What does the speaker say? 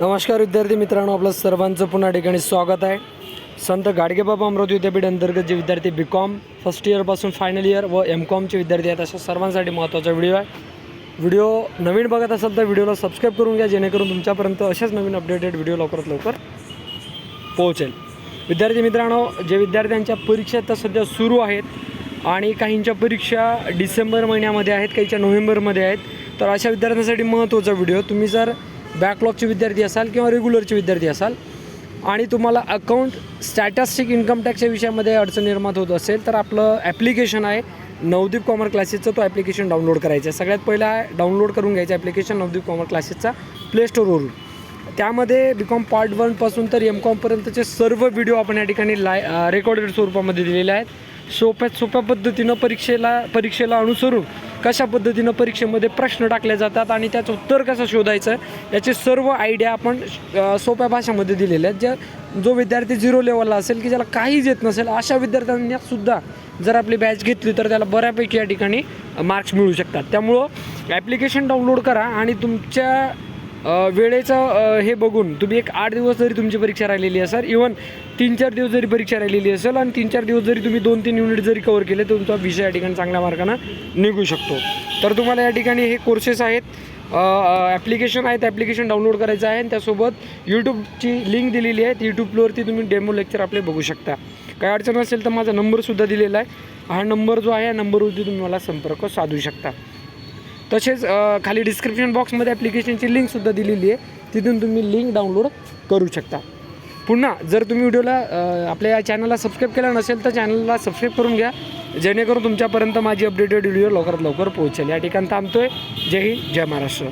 नमस्कार विद्यार्थी मित्रांनो आपलं सर्वांचं पुन्हा ठिकाणी स्वागत आहे. संत गाडगेबाबा अमरावती विद्यापीठ अंतर्गत जे विद्यार्थी बी कॉम फर्स्ट इयरपासून फायनल इयर व एम कॉमचे विद्यार्थी आहेत अशा सर्वांसाठी महत्त्वाचा व्हिडिओ आहे. व्हिडिओ नवीन बघत असाल तर व्हिडिओला सबस्क्राईब करून घ्या जेणेकरून तुमच्यापर्यंत अशाच नवीन अपडेटेड व्हिडिओ लवकरात लवकर पोहोचेल. विद्यार्थी मित्रांनो जे विद्यार्थ्यांच्या परीक्षा आता सध्या सुरू आहेत आणि काहींच्या परीक्षा डिसेंबर महिन्यामध्ये आहेत काहीच्या नोव्हेंबरमध्ये आहेत तर अशा विद्यार्थ्यांसाठी महत्त्वाचा व्हिडिओ. तुम्ही जर बॅकलॉगचे विद्यार्थी असाल किंवा रेग्युलरचे विद्यार्थी असाल आणि तुम्हाला अकाउंट स्टॅटस्टिक इन्कम टॅक्सच्या विषयामध्ये अडचण निर्माण होत असेल तर आपलं ॲप्लिकेशन आहे नवदीप कॉमर क्लासेसचं तो ॲप्लिकेशन डाउनलोड करायचं आहे. सगळ्यात पहिला डाउनलोड करून घ्यायचं ॲप्लिकेशन नवदीप कॉमर क्लासेसचा प्ले स्टोरवरून. त्यामध्ये बी कॉम पार्ट वनपासून तर एम कॉमपर्यंतचे सर्व व्हिडिओ आपण या ठिकाणी लाय रेकॉर्डेड स्वरूपामध्ये दिलेले आहेत. सोप्यात सोप्या पद्धतीनं परीक्षेला परीक्षेला अनुसरून कशा पद्धतीनं परीक्षेमध्ये प्रश्न टाकले जातात आणि त्याचं उत्तर कसं शोधायचं याचे सर्व आयडिया आपण सोप्या भाषेमध्ये दिलेल्या आहेत. ज्या जो विद्यार्थी झिरो लेवलला असेल की ज्याला काहीच येत नसेल अशा विद्यार्थ्यांना सुद्धा जर आपली बॅच घेतली तर त्याला बऱ्यापैकी या ठिकाणी मार्क्स मिळू शकतात. त्यामुळं ॲप्लिकेशन डाउनलोड करा आणि तुमच्या वेळेचं हे बघून तुम्ही एक आठ दिवस जरी तुमची परीक्षा राहिलेली असेल इवन तीन चार दिवस जरी परीक्षा राहिलेली असेल आणि तीन चार दिवस जरी तुम्ही दोन तीन युनिट जरी कवर केले तर तुमचा विषय या ठिकाणी चांगल्या मार्गानं निघू शकतो. तर तुम्हाला या ठिकाणी हे कोर्सेस आहेत. ॲप्लिकेशन आहेत ॲप्लिकेशन डाउनलोड करायचं आहे आणि त्यासोबत यूट्यूबची लिंक दिलेली आहे. यूट्यूबवरती तुम्ही डेमो लेक्चर आपले बघू शकता. काही अडचण असेल तर माझा नंबरसुद्धा दिलेला आहे. हा नंबर जो आहे या नंबरवरती तुम्ही मला संपर्क साधू शकता. तसेच खाली डिस्क्रिप्शन बॉक्समध्ये ॲप्लिकेशनची लिंकसुद्धा दिलेली आहे. तिथून तुम्ही लिंक डाउनलोड करू शकता. पुन्हा जर तुम्ही व्हिडिओला आपल्या या चॅनलला सबस्क्राईब केला नसेल तर चॅनलला सबस्क्राईब करून घ्या. जेणेकरून तुमच्यापर्यंत माझी अपडेटेड व्हिडिओ लवकरात लवकर पोहोचेल. या ठिकाणी थांबतो आहे जय हिंद जय महाराष्ट्र.